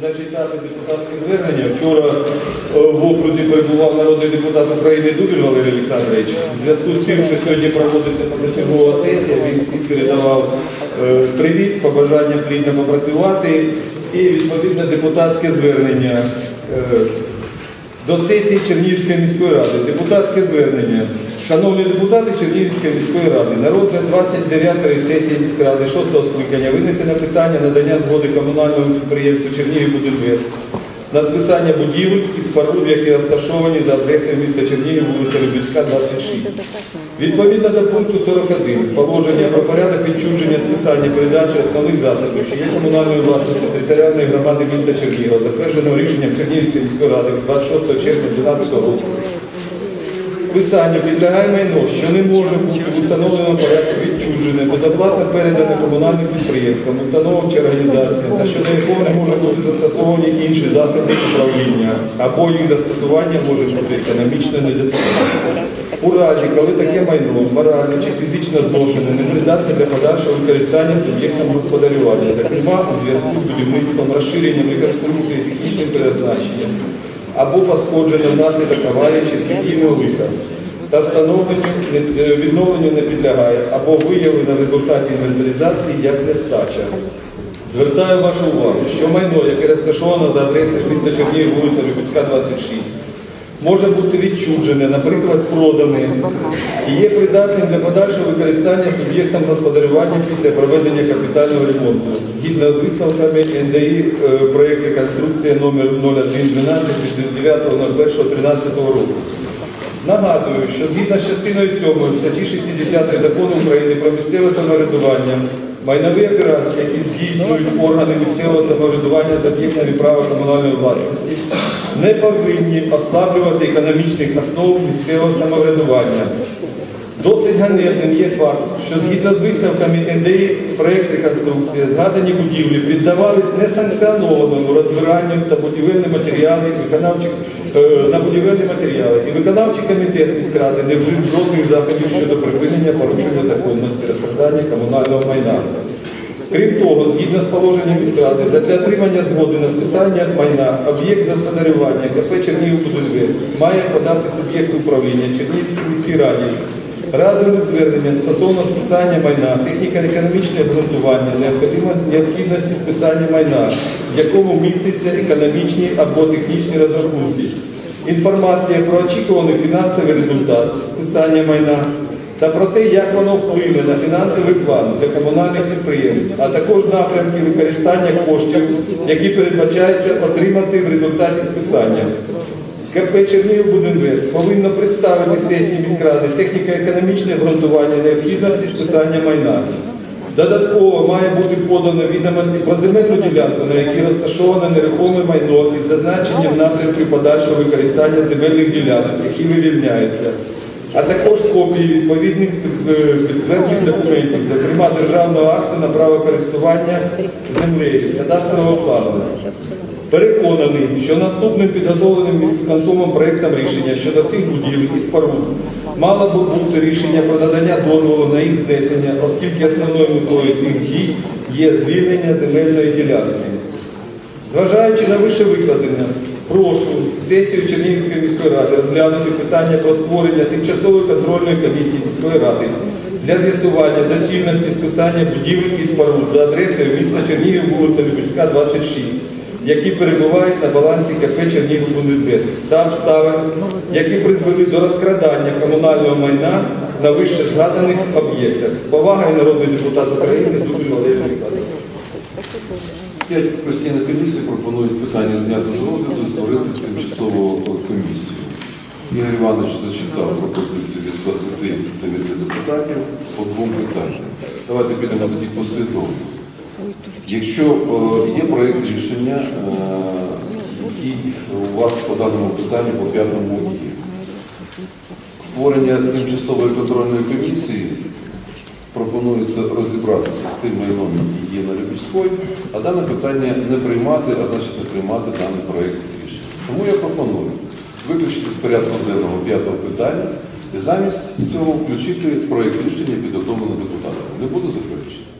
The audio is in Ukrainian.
зачитати депутатське звернення. Вчора е, в окрузі перебував народний депутат України Дубіль Валерій Олександрович. У зв'язку з тим, що сьогодні проводиться позачергова сесія, він всім передавав е, привіт, побажання плідно попрацювати і відповідне депутатське звернення. е, до сесії Чернігівської міської ради. Депутатське звернення. Шановні депутати Чернігівської міської ради, на розгляд 29-ї сесії міськради 6-го скликання винесено питання надання згоди комунальному підприємству Чернігівбудинвест на списання будівель і споруд, які розташовані за адресою міста Чернігів, вулиця Любільська, 26. Відповідно до пункту 41 положення про порядок відчуження списання передачі основних засобів, що є комунальною власністю територіальної громади міста Чернігова, затвердженого рішенням Чернігівської міської ради 26 червня 2012 року. Списання підлягає майно, що не може бути в установленому порядку відчужене, безоплатно передане комунальним підприємствам, установам чи організаціям, та що до якого не може бути застосовані інші засоби управління, або їх застосування може бути економічно недоцільним. У разі, коли таке майно морально чи фізично зношене, не придатне для подальшого використання суб'єктом господарювання, зокрема у зв'язку з будівництвом, розширенням реконструкції, технічним перезначенням, або пошкодження внаслідок аварії чи стихійного лиха, та е, відновленню не підлягає, або виявлено в результаті інвентаризації як нестача. Звертаю вашу увагу, що майно, яке розташовано за адресою міста Чернігів, вулиця Любецька, 26, може бути відчужене, наприклад, продане і є придатним для подальшого використання суб'єктом господарювання після проведення капітального ремонту. Згідно з висновками НДІ е, проєкт реконструкція номер 0112 від 9.01.13 року. Нагадую, що згідно з частиною 7 статті 60 закону України про місцеве самоврядування, майнові операції, які здійснюють органи місцевого самоврядування за об'єктами права комунальної власності, не повинні ослаблювати економічних основ місцевого самоврядування. Досить ганебним є факт, що згідно з висновками НДІ проєкт реконструкції згадані будівлі піддавались несанкціонованому розбиранню та будівельні матеріали виконавчих е, на будівельні матеріали. І виконавчий комітет міськради не вжив жодних заходів щодо припинення порушення законності розкрадання комунального майна. Крім того, згідно з положенням міськради, для отримання згоди на списання майна об'єкт господарювання КП Чернігівбудинвест має подати суб'єкт управління Чернігівській міській раді разом із зверненням стосовно списання майна, техніко-економічне обґрунтування, необхідно- необхідності списання майна, в якому містяться економічні або технічні розрахунки, інформація про очікуваний фінансовий результат списання майна та про те, як воно вплине на фінансовий план для комунальних підприємств, а також напрямки використання коштів, які передбачається отримати в результаті списання. КП Чернігівбудинвест повинно представити сесії міськради техніко-економічне обґрунтування необхідності списання майна. Додатково має бути подано відомості про земельну ділянку, на якій розташоване нерухоме майно із зазначенням напрямки подальшого використання земельних ділянок, які вивільняються, а також копії відповідних е, підтверджених документів, зокрема державного акту на право користування землею, кадастрового плану. Переконаний, що наступним підготовленим міськвиконкомом проєктом рішення щодо цих будівель і споруд мало би бути рішення про надання дозволу на їх знесення, оскільки основною метою цих дій є звільнення земельної ділянки. Зважаючи на вище викладене, прошу сесію Чернігівської міської ради розглянути питання про створення тимчасової контрольної комісії міської ради для з'ясування доцільності списання будівель і споруд за адресою міста Чернігів, вулиця Любільська, 26, які перебувають на балансі КП Чернігівбудинвест та обставин, які призвели до розкрадання комунального майна на вище згаданих об'єктах. З повагою народний депутат України Дубіль Валерій. П'ять постійних комісій пропонують питання зняти з розгляду і створити тимчасову комісію. Ігор Іванович зачитав пропозицію від 29 депутатів по двом питанням. Давайте підемо тоді послідовно. Якщо е, є проєкт рішення, е, який у вас по даному питанню по п'ятому є, створення тимчасової контрольної комісії пропонується розібратися з тим майном, який є на Любільської, а дане питання не приймати, а значить не приймати даний проєкт рішення. Тому я пропоную виключити з порядку денного п'ятого питання і замість цього включити проєкт рішення підготовленого депутатами. Не буду заперечити.